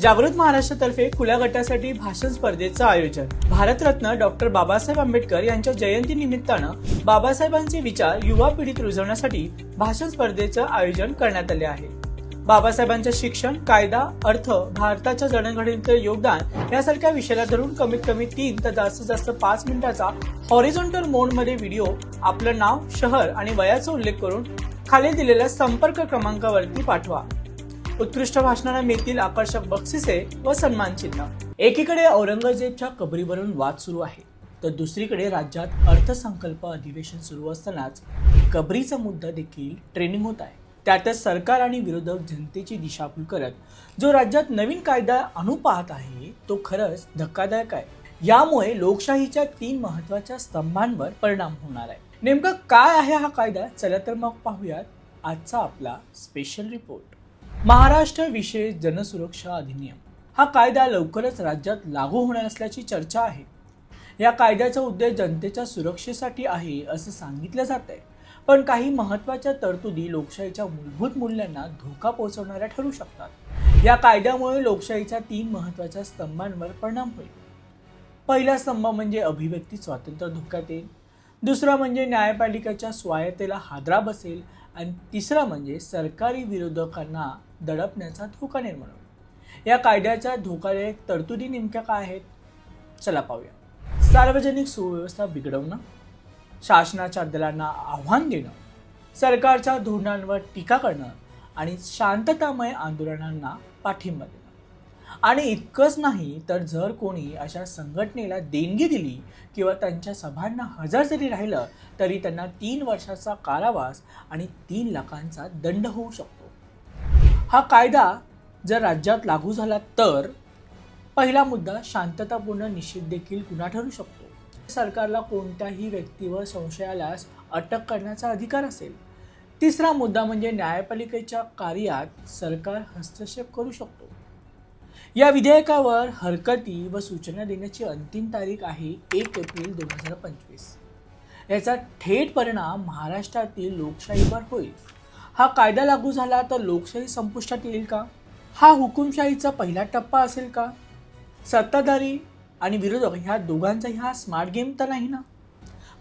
जागृत महाराष्ट्रातर्फे खुल्या गटासाठी भाषण स्पर्धेचं आयोजन. भारतरत्न डॉक्टर बाबासाहेब आंबेडकर यांच्या जयंती निमित्तानं बाबासाहेबांचे विचार युवा पिढीत रुजवण्यासाठी भाषण स्पर्धेचं आयोजन करण्यात आले आहे. बाबासाहेबांचं शिक्षण कायदा अर्थ भारताच्या जडणघडणीतलं योगदान यासारख्या विषयाला धरून कमीत कमी तीन तर जास्तीत जास्त पाच मिनिटाचा हॉरिझॉन्टल मोडमध्ये व्हिडिओ आपलं नाव शहर आणि वयाचा उल्लेख करून खाली दिलेल्या संपर्क क्रमांकावरती पाठवा. उत्कृष्ट भाषणाला मिळतील आकर्षक बक्षिसे व सन्मान चिन्ह. एकीकडे औरंगजेबच्या कबरीवरून वाद सुरू आहे तर दुसरीकडे राज्यात अर्थसंकल्प अधिवेशन सुरू असतानाच कबरीचा मुद्दा देखील ट्रेनिंग होत आहे. त्यातच सरकार आणि विरोधक जनतेची दिशाभूल करत जो राज्यात नवीन कायदा आणू पाहत आहे तो खरंच धक्कादायक आहे. यामुळे लोकशाहीच्या तीन महत्त्वाच्या स्तंभांवर परिणाम होणार आहे. नेमकं काय आहे हा कायदा? चला तर मग पाहूयात आजचा आपला स्पेशल रिपोर्ट महाराष्ट्र विशेष जनसुरक्षा अधिनियम. हा कायदा लवकरच राज्यात लागू होणार असल्याची चर्चा आहे. या कायद्याचा उद्देश जनतेच्या सुरक्षेसाठी आहे असं सांगितलं जात आहे पण काही महत्त्वाच्या तरतुदी लोकशाहीच्या मूलभूत मूल्यांना धोका पोहोचवणाऱ्या ठरू शकतात. या कायद्यामुळे लोकशाहीच्या तीन महत्त्वाच्या स्तंभांवर परिणाम होईल. पहिला स्तंभ म्हणजे अभिव्यक्ती स्वातंत्र्य धोक्यात येईल. दुसरा म्हणजे न्यायपालिकेच्या स्वायत्तेला हादरा बसेल. आणि तिसरा म्हणजे सरकारी विरोधकांना दडपण्याचा धोका निर्माण होईल. या कायद्याच्या धोकादायक तरतुदी नेमक्या काय आहेत? चला पाहूया. सार्वजनिक सुव्यवस्था बिघडवणं शासनाच्या दलांना आव्हान देणं सरकारच्या धोरणांवर टीका करणं आणि शांततामय आंदोलनांना पाठिंबा देणं. आणि इतकंच नाही तर जर कोणी अशा संघटनेला देणगी दिली किंवा त्यांच्या सभांना हजर जरी राहिलं तरी त्यांना तीन वर्षाचा कारावास आणि तीन लाखांचा दंड होऊ शकतो. हा कायदा जर राज्यात लागू झाला तर पहिला मुद्दा शांततापूर्ण निषेध देखील गुन्हा ठरू शकतो? सरकारला कोणत्याही व्यक्तीवर संशय आल्यास अटक करण्याचा अधिकार असेल. तिसरा मुद्दा म्हणजे न्यायपालिकेच्या कार्यात सरकार हस्तक्षेप करू शकतो. या विधेयकावर हरकती व सूचना देण्याची अंतिम तारीख आहे एक एप्रिल दोन हजार पंचवीस. याचा थेट परिणाम महाराष्ट्रातील लोकशाहीवर होईल. हा कायदा लागू झाला तर लोकशाही संपुष्टात येईल का? हा हुकुमशाहीचा पहिला टप्पा असेल का? सत्ताधारी आणि विरोधक ह्या दोघांचा हा स्मार्ट गेम तर नाही ना?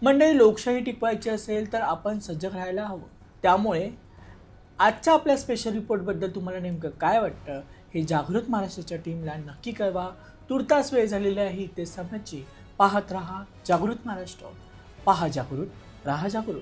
मंडळी लोकशाही टिकवायची असेल तर आपण सजग राहायला हवं. त्यामुळे आजच्या आपल्या स्पेशल रिपोर्टबद्दल तुम्हाला नेमकं काय वाटतं? हे जागृत महाराष्ट्राच्या टीमला नक्की कळवा. तुर्तास वेळ झालेली आहे. इथे समजची पाहत राहा जागृत महाराष्ट्र. पहा जागृत राहा जागृत.